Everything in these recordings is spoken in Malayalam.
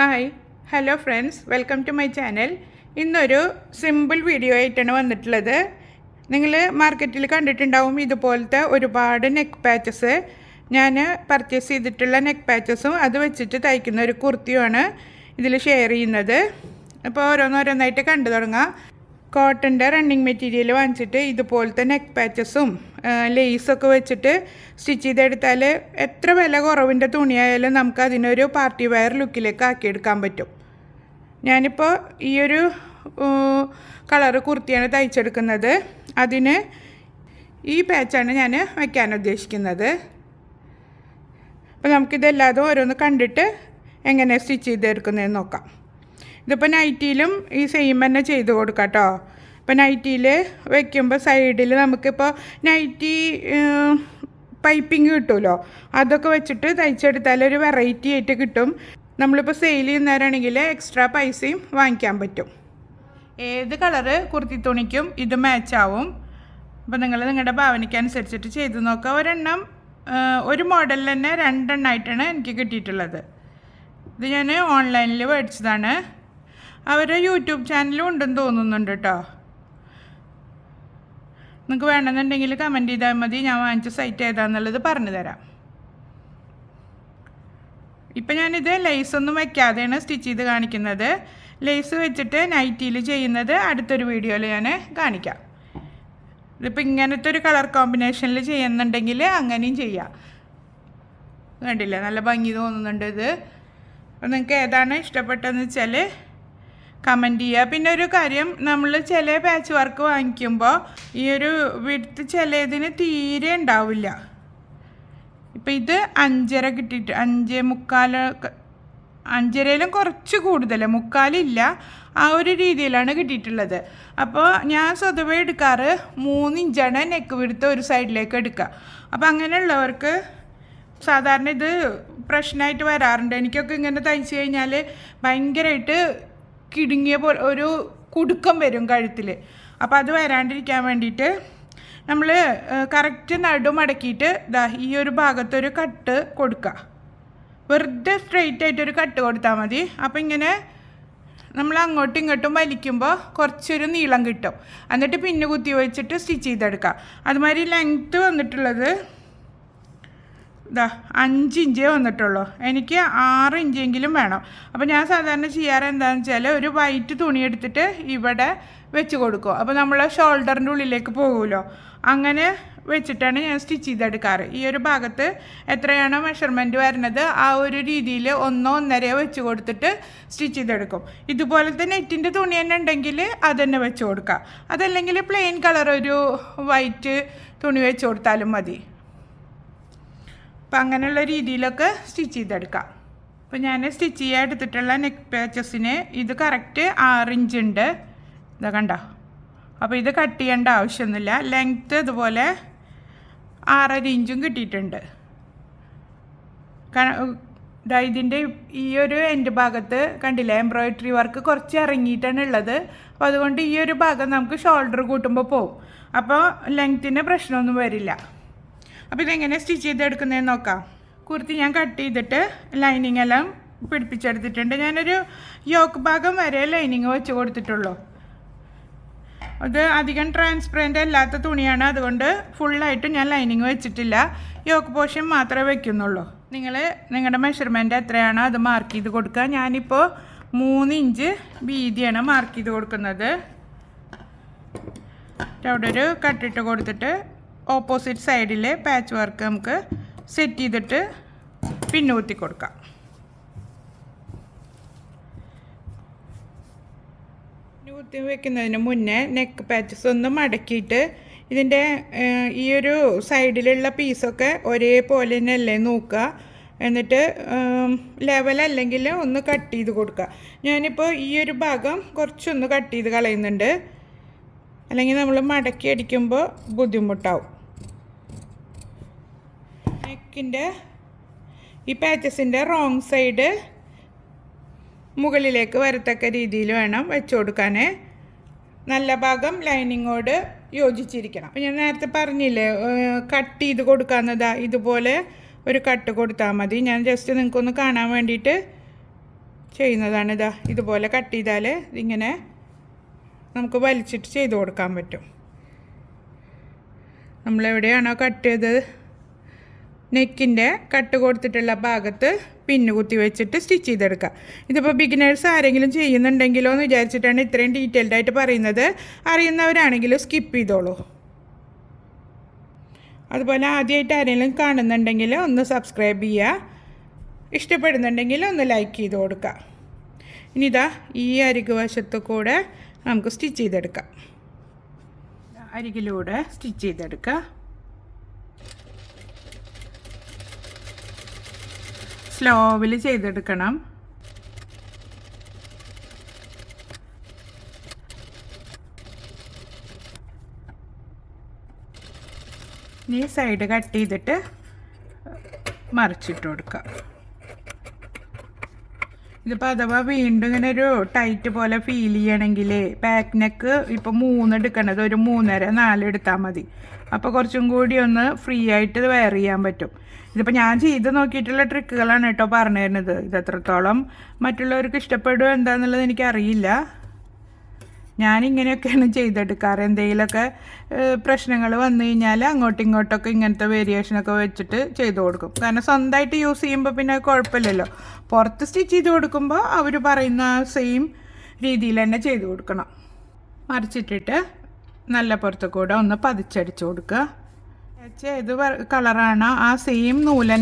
Hi hello friends welcome to my channel ഇന്നൊരു സിമ്പിൾ വീഡിയോ ആയിട്ടാണ് വന്നിട്ടുള്ളത്. നിങ്ങൾ മാർക്കറ്റിൽ കണ്ടിട്ടുണ്ടാവും ഇതുപോലത്തെ ഒരുപാട് നെക്ക് പാച്ചസ് ഞാൻ പർച്ചേസ് ചെയ്തിട്ടുള്ള നെക്ക് പാച്ചസും അത് വെച്ചിട്ട് തയ്ക്കുന്ന ഒരു കുർത്തിയുമാണ് ഇതിൽ ഷെയർ ചെയ്യുന്നത്. അപ്പോൾ ഓരോന്നോരോന്നായിട്ട് കണ്ടു തുടങ്ങാം. കോട്ടന്റെ റണ്ണിങ് മെറ്റീരിയൽ വാങ്ങിച്ചിട്ട് ഇതുപോലത്തെ നെക്ക് പാച്ചസും ലേസൊക്കെ വെച്ചിട്ട് സ്റ്റിച്ച് ചെയ്തെടുത്താൽ എത്ര വില കുറവിന്റെ തുണിയായാലും നമുക്ക് അതിനൊരു പാർട്ടി വയർ ലുക്കിലേക്ക് ആക്കിയെടുക്കാൻ പറ്റും. ഞാനിപ്പോൾ ഈ ഒരു കളറ് കുർത്തിയാണ് തയ്ച്ചെടുക്കുന്നത്. അതിന് ഈ പാച്ചാണ് ഞാൻ വയ്ക്കാൻ ഉദ്ദേശിക്കുന്നത്. അപ്പോൾ നമുക്കിതെല്ലാതും ഓരോന്ന് കണ്ടിട്ട് എങ്ങനെ സ്റ്റിച്ച് ചെയ്തെടുക്കുന്നതെന്ന് നോക്കാം. ഇതിപ്പോൾ നൈറ്റിയിലും ഈ സെയിം തന്നെ ചെയ്ത് കൊടുക്കാം കേട്ടോ ഇപ്പോൾ നൈറ്റിയിൽ വെക്കുമ്പോൾ സൈഡിൽ നമുക്കിപ്പോൾ നൈറ്റി പൈപ്പിംഗ് കിട്ടുമല്ലോ അതൊക്കെ വെച്ചിട്ട് തയ്ച്ചെടുത്താൽ ഒരു വെറൈറ്റി ആയിട്ട് കിട്ടും. നമ്മളിപ്പോൾ സെയിൽ ചെയ്യുന്നവരാണെങ്കിൽ എക്സ്ട്രാ പൈസയും വാങ്ങിക്കാൻ പറ്റും. ഏത് കളറ് കുർത്തി തുണിക്കും ഇത് മാച്ചാവും അപ്പോൾ നിങ്ങൾ നിങ്ങളുടെ ഭാവനയ്ക്കനുസരിച്ചിട്ട് ചെയ്ത് നോക്കുക ഒരെണ്ണം ഒരു മോഡലിൽ തന്നെ രണ്ടെണ്ണമായിട്ടാണ് എനിക്ക് കിട്ടിയിട്ടുള്ളത്. ഇത് ഞാൻ ഓൺലൈനിൽ മേടിച്ചതാണ്. അവരുടെ യൂട്യൂബ് ചാനലും ഉണ്ടെന്ന് തോന്നുന്നുണ്ട് കേട്ടോ നിങ്ങൾക്ക് വേണമെന്നുണ്ടെങ്കിൽ കമന്റ് ചെയ്താൽ മതി. ഞാൻ വാങ്ങിച്ച സൈറ്റ് ഏതാണെന്നുള്ളത് പറഞ്ഞു തരാം. ഇപ്പം ഞാനിത് ലേസ് ഒന്നും വെക്കാതെയാണ് സ്റ്റിച്ച് ചെയ്ത് കാണിക്കുന്നത്. ലേസ് വെച്ചിട്ട് നൈറ്റിയിൽ ചെയ്യുന്നത് അടുത്തൊരു വീഡിയോയിൽ ഞാൻ കാണിക്കാം. ഇതിപ്പോൾ ഇങ്ങനത്തെ ഒരു കളർ കോമ്പിനേഷനിൽ ചെയ്യുന്നുണ്ടെങ്കിൽ അങ്ങനെയും ചെയ്യാം. കണ്ടില്ല? നല്ല ഭംഗി തോന്നുന്നുണ്ട് ഇത്. നിങ്ങൾക്ക് ഏതാണ് ഇഷ്ടപ്പെട്ടതെന്ന് വെച്ചാൽ കമന്റ് ചെയ്യുക. പിന്നെ ഒരു കാര്യം നമ്മൾ ചില പാച്ച് വർക്ക് വാങ്ങിക്കുമ്പോൾ ഈ ഒരു വിടുത്ത് ചിലതിന് തീരെ ഉണ്ടാവില്ല. ഇപ്പം ഇത് അഞ്ചര കിട്ടിയിട്ട് അഞ്ച് മുക്കാൽ അഞ്ചരയിലും കുറച്ച് കൂടുതൽ മുക്കാലില്ല ആ ഒരു രീതിയിലാണ് കിട്ടിയിട്ടുള്ളത്. അപ്പോൾ ഞാൻ സ്വതവേ എടുക്കാറ് മൂന്ന് ഇഞ്ചാണ് നെക്ക് വിടുത്ത് ഒരു സൈഡിലേക്ക് എടുക്കുക. അപ്പോൾ അങ്ങനെയുള്ളവർക്ക് സാധാരണ ഇത് പ്രശ്നമായിട്ട് വരാറുണ്ട്. എനിക്കൊക്കെ ഇങ്ങനെ തയ്ച്ചു കഴിഞ്ഞാൽ ഭയങ്കരമായിട്ട് കിടുങ്ങിയ പോലെ ഒരു കുടുക്കം വരും കഴുത്തിൽ അപ്പോൾ അത് വരാണ്ടിരിക്കാൻ വേണ്ടിയിട്ട് നമ്മൾ കറക്റ്റ് നടുമടക്കിയിട്ട് ദാ ഈ ഒരു ഭാഗത്തൊരു കട്ട് കൊടുക്കുക വെറുതെ സ്ട്രെയിറ്റ് ആയിട്ടൊരു കട്ട് കൊടുത്താൽ മതി. അപ്പോൾ ഇങ്ങനെ നമ്മൾ അങ്ങോട്ടും ഇങ്ങോട്ടും വലിക്കുമ്പോൾ കുറച്ചൊരു നീളം കിട്ടും. എന്നിട്ട് പിന്നെ കുത്തി വെച്ചിട്ട് സ്റ്റിച്ച് ചെയ്തെടുക്കാം. അതുമാതിരി ലെങ്ത്ത് വന്നിട്ടുള്ളത് ഇതാ അഞ്ച് ഇഞ്ചേ വന്നിട്ടുള്ളൂ. എനിക്ക് ആറ് ഇഞ്ചെങ്കിലും വേണം. അപ്പോൾ ഞാൻ സാധാരണ ചെയ്യാറ് എന്താണെന്ന് വെച്ചാൽ ഒരു വൈറ്റ് തുണി എടുത്തിട്ട് ഇവിടെ വെച്ച് കൊടുക്കും. അപ്പോൾ നമ്മൾ ഷോൾഡറിന്റെ ഉള്ളിലേക്ക് പോകുമല്ലോ. അങ്ങനെ വെച്ചിട്ടാണ് ഞാൻ സ്റ്റിച്ച് ചെയ്തെടുക്കാറ്. ഈ ഒരു ഭാഗത്ത് എത്രയാണോ മെഷർമെന്റ് വരുന്നത് ആ ഒരു രീതിയിൽ ഒന്നോ ഒന്നരയോ വെച്ച് കൊടുത്തിട്ട് സ്റ്റിച്ച് ചെയ്തെടുക്കും. ഇതുപോലത്തെ നെറ്റിന്റെ തുണി തന്നെ ഉണ്ടെങ്കിൽ അത് തന്നെ വെച്ച് കൊടുക്കാം. അതല്ലെങ്കിൽ പ്ലെയിൻ കളർ ഒരു വൈറ്റ് തുണി വെച്ച് കൊടുത്താലും മതി. അപ്പം അങ്ങനെയുള്ള രീതിയിലൊക്കെ സ്റ്റിച്ച് ചെയ്തെടുക്കാം. അപ്പോൾ ഞാൻ സ്റ്റിച്ച് ചെയ്യാൻ എടുത്തിട്ടുള്ള നെക്ക് പാച്ചസിന് ഇത് കറക്റ്റ് ആറ് ഇഞ്ച് ഉണ്ട്. ഇതാ കണ്ട? അപ്പോൾ ഇത് കട്ട് ചെയ്യേണ്ട ആവശ്യമൊന്നുമില്ല. ലെങ്ത്ത് ഇതുപോലെ ആറര ഇഞ്ചും കിട്ടിയിട്ടുണ്ട്. ഇതാ ഇതിന്റെ ഈ ഒരു എൻഡ് ഭാഗത്ത് കണ്ടില്ല എംബ്രോയിഡറി വർക്ക് കുറച്ച് ഇറങ്ങിയിട്ടാണ് ഉള്ളത്. അപ്പോൾ അതുകൊണ്ട് ഈ ഒരു ഭാഗം നമുക്ക് ഷോൾഡർ കൂട്ടുമ്പോൾ പോവും. അപ്പോൾ ലെങ്ത്തിന് പ്രശ്നമൊന്നും വരില്ല. അപ്പോൾ ഇതെങ്ങനെ സ്റ്റിച്ച് ചെയ്തെടുക്കുന്നതെന്ന് നോക്കാം. കുർത്തി ഞാൻ കട്ട് ചെയ്തിട്ട് ലൈനിങ് എല്ലാം പിടിപ്പിച്ചെടുത്തിട്ടുണ്ട്. ഞാനൊരു യോക്ക് ഭാഗം വരെ ലൈനിങ് വെച്ച് കൊടുത്തിട്ടുള്ളൂ. അത് അധികം ട്രാൻസ്പെറന്റ് അല്ലാത്ത തുണിയാണ്. അതുകൊണ്ട് ഫുള്ളായിട്ട് ഞാൻ ലൈനിങ് വെച്ചിട്ടില്ല. യോക്ക് പോഷൻ മാത്രമേ വെക്കുന്നുള്ളൂ. നിങ്ങൾ നിങ്ങളുടെ മെഷർമെന്റ് എത്രയാണോ അത് മാർക്ക് ചെയ്ത് കൊടുക്കുക. ഞാനിപ്പോൾ മൂന്ന് ഇഞ്ച് വീതിയാണ് മാർക്ക് ചെയ്ത് കൊടുക്കുന്നത്. അവിടെ ഒരു കട്ടിട്ട് കൊടുത്തിട്ട് ഓപ്പോസിറ്റ് സൈഡിലെ പാച്ച് വർക്ക് നമുക്ക് സെറ്റ് ചെയ്തിട്ട് പിന്നൂത്തി കൊടുക്കാം. പിന്നൂത്തി വെക്കുന്നതിന് മുന്നേ നെക്ക് പാച്ചസ് ഒന്ന് മടക്കിയിട്ട് ഇതിന്റെ ഈയൊരു സൈഡിലുള്ള പീസൊക്കെ ഒരേപോലെ തന്നെ അല്ലേ നോക്കുക. എന്നിട്ട് ലെവൽ ലെവലല്ലെങ്കിൽ ഒന്ന് കട്ട് ചെയ്ത് കൊടുക്കുക. ഞാനിപ്പോൾ ഈ ഒരു ഭാഗം കുറച്ചൊന്ന് കട്ട് ചെയ്ത് കളയുന്നുണ്ട്. അല്ലെങ്കിൽ നമ്മൾ മടക്കി അടിക്കുമ്പോൾ ബുദ്ധിമുട്ടാവും. നെക്കിന്റെ ഈ പാച്ചസിന്റെ റോങ് സൈഡ് മുകളിലേക്ക് വരത്തക്ക രീതിയിൽ വേണം വെച്ചു കൊടുക്കാൻ നല്ല ഭാഗം ലൈനിങ്ങോട് യോജിച്ചിരിക്കണം. അപ്പം ഞാൻ നേരത്തെ പറഞ്ഞില്ലേ കട്ട് ചെയ്ത് കൊടുക്കാവുന്നതാ ഇതുപോലെ ഒരു കട്ട് കൊടുത്താൽ മതി. ഞാൻ ജസ്റ്റ് നിങ്ങൾക്കൊന്ന് കാണാൻ വേണ്ടിയിട്ട് ചെയ്യുന്നതാണ് ഇതാ ഇതുപോലെ കട്ട് ചെയ്താൽ ഇതിങ്ങനെ നമുക്ക് വലിച്ചിട്ട് ചെയ്ത് കൊടുക്കാൻ പറ്റും. നമ്മളെവിടെയാണോ കട്ട് ചെയ്തത്? നെക്കിന്റെ കട്ട് കൊടുത്തിട്ടുള്ള ഭാഗത്ത് പിന്നു കുത്തി വെച്ചിട്ട് സ്റ്റിച്ച് ചെയ്തെടുക്കുക ഇതിപ്പോൾ ബിഗിനേഴ്സ് ആരെങ്കിലും ചെയ്യുന്നുണ്ടെങ്കിലോ എന്ന് വിചാരിച്ചിട്ടാണ് ഇത്രയും ഡീറ്റെയിൽഡ് ആയിട്ട് പറയുന്നത്. അറിയുന്നവരാണെങ്കിലും സ്കിപ്പ് ചെയ്തോളൂ. അതുപോലെ ആദ്യമായിട്ട് ആരെങ്കിലും കാണുന്നുണ്ടെങ്കിൽ ഒന്ന് സബ്സ്ക്രൈബ് ചെയ്യുക ഇഷ്ടപ്പെടുന്നുണ്ടെങ്കിൽ ഒന്ന് ലൈക്ക് ചെയ്ത് കൊടുക്കുക ഇനി ഇതാ ഈ അരികു വശത്ത് കൂടെ നമുക്ക് സ്റ്റിച്ച് ചെയ്തെടുക്കാം. അരികിലൂടെ സ്റ്റിച്ച് ചെയ്തെടുക്കുക സ്ലോവിൽ ചെയ്തെടുക്കണം. ഈ സൈഡ് കട്ട് ചെയ്തിട്ട് മറിച്ചിട്ട് കൊടുക്കുക ഇതിപ്പോൾ അഥവാ വീണ്ടും ഇങ്ങനെ ഒരു ടൈറ്റ് പോലെ ഫീൽ ചെയ്യണമെങ്കിൽ പാക്ക് നെക്ക് ഇപ്പോൾ മൂന്ന് എടുക്കണത്. ഒരു മൂന്നര നാല് എടുത്താൽ മതി. അപ്പോൾ കുറച്ചും കൂടി ഒന്ന് ഫ്രീ ആയിട്ട് വെയർ ചെയ്യാൻ പറ്റും. ഇതിപ്പോൾ ഞാൻ ചെയ്ത് നോക്കിയിട്ടുള്ള ട്രിക്കുകളാണ് കേട്ടോ പറഞ്ഞു തരുന്നത്. ഇത് എത്രത്തോളം മറ്റുള്ളവർക്ക് ഇഷ്ടപ്പെടുമോ എന്താണെന്നുള്ളത് എനിക്കറിയില്ല. ഞാനിങ്ങനെയൊക്കെയാണ് ചെയ്തെടുക്കാറ് എന്തെങ്കിലുമൊക്കെ പ്രശ്നങ്ങൾ വന്നു കഴിഞ്ഞാൽ അങ്ങോട്ടും ഇങ്ങോട്ടൊക്കെ ഇങ്ങനത്തെ വേരിയേഷനൊക്കെ വെച്ചിട്ട് ചെയ്ത് കൊടുക്കും. കാരണം സ്വന്തമായിട്ട് യൂസ് ചെയ്യുമ്പോൾ പിന്നെ കുഴപ്പമില്ലല്ലോ. പുറത്ത് സ്റ്റിച്ച് ചെയ്ത് കൊടുക്കുമ്പോൾ അവർ പറയുന്ന സെയിം രീതിയിൽ തന്നെ ചെയ്ത് കൊടുക്കണം. മറിച്ചിട്ടിട്ട് നല്ല പുറത്ത് കൂടെ ഒന്ന് പതിച്ചടിച്ച് കൊടുക്കുക. ഏത് കളറാണോ ആ സെയിം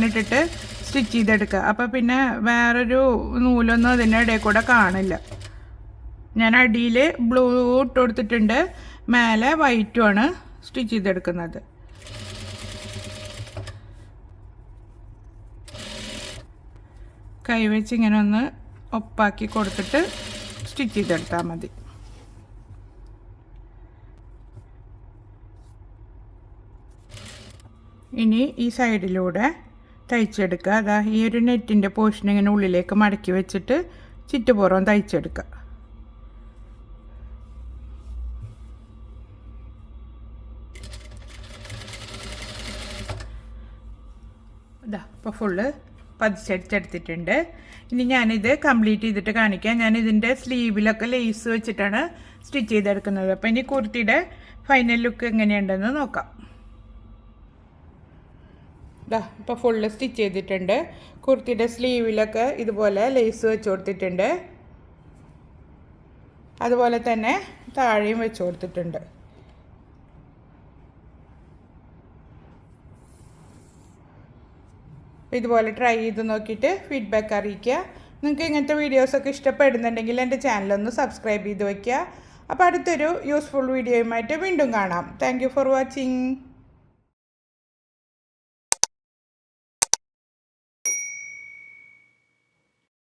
ഇട്ടിട്ട് സ്റ്റിച്ച് ചെയ്തെടുക്കുക. അപ്പോൾ പിന്നെ വേറൊരു നൂലൊന്നും അതിന്റെ ഇടയിൽ കൂടെ കാണില്ല. ഞാൻ അടിയിൽ ബ്ലൂ ഇട്ട് കൊടുത്തിട്ടുണ്ട്. മേലെ വൈറ്റുമാണ് സ്റ്റിച്ച് ചെയ്തെടുക്കുന്നത്. കൈവച്ച് ഇങ്ങനെ ഒന്ന് ഒപ്പാക്കി കൊടുത്തിട്ട് സ്റ്റിച്ച് ചെയ്തെടുത്താൽ മതി. ഇനി ഈ സൈഡിലൂടെ തയ്ച്ചെടുക്കുക. അതാ ഈ ഒരു നെറ്റിന്റെ പോർഷൻ ഇങ്ങനെ ഉള്ളിലേക്ക് മടക്കി വെച്ചിട്ട് ചുറ്റുപുറം തയ്ച്ചെടുക്കുക. ഇപ്പോൾ ഫുള്ള് പതിച്ചടിച്ചെടുത്തിട്ടുണ്ട്. ഇനി ഞാനിത് കംപ്ലീറ്റ് ചെയ്തിട്ട് കാണിക്കാം. ഞാൻ ഇതിന്റെ സ്ലീവിലൊക്കെ ലേസ് വെച്ചിട്ടാണ് സ്റ്റിച്ച് ചെയ്തെടുക്കുന്നത്. അപ്പോൾ ഇനി കുർത്തിയുടെ ഫൈനൽ ലുക്ക് എങ്ങനെയുണ്ടെന്ന് നോക്കാം. ഇതാ ഇപ്പോൾ ഫുള്ള് സ്റ്റിച്ച് ചെയ്തിട്ടുണ്ട്. കുർത്തിയുടെ സ്ലീവിലൊക്കെ ഇതുപോലെ ലേസ് വെച്ച് കൊടുത്തിട്ടുണ്ട്. അതുപോലെ തന്നെ താഴെയും വെച്ച് കൊടുത്തിട്ടുണ്ട്. ഇതുപോലെ ട്രൈ ചെയ്ത് നോക്കിയിട്ട് ഫീഡ്ബാക്ക് അറിയിക്കുക. നിങ്ങൾക്ക് ഇങ്ങനത്തെ വീഡിയോസൊക്കെ ഇഷ്ടപ്പെടുന്നുണ്ടെങ്കിൽ എന്റെ ചാനലൊന്ന് സബ്സ്ക്രൈബ് ചെയ്ത് വയ്ക്കുക അപ്പോൾ അടുത്തൊരു യൂസ്ഫുൾ വീഡിയോയുമായിട്ട് വീണ്ടും കാണാം. Thank for watching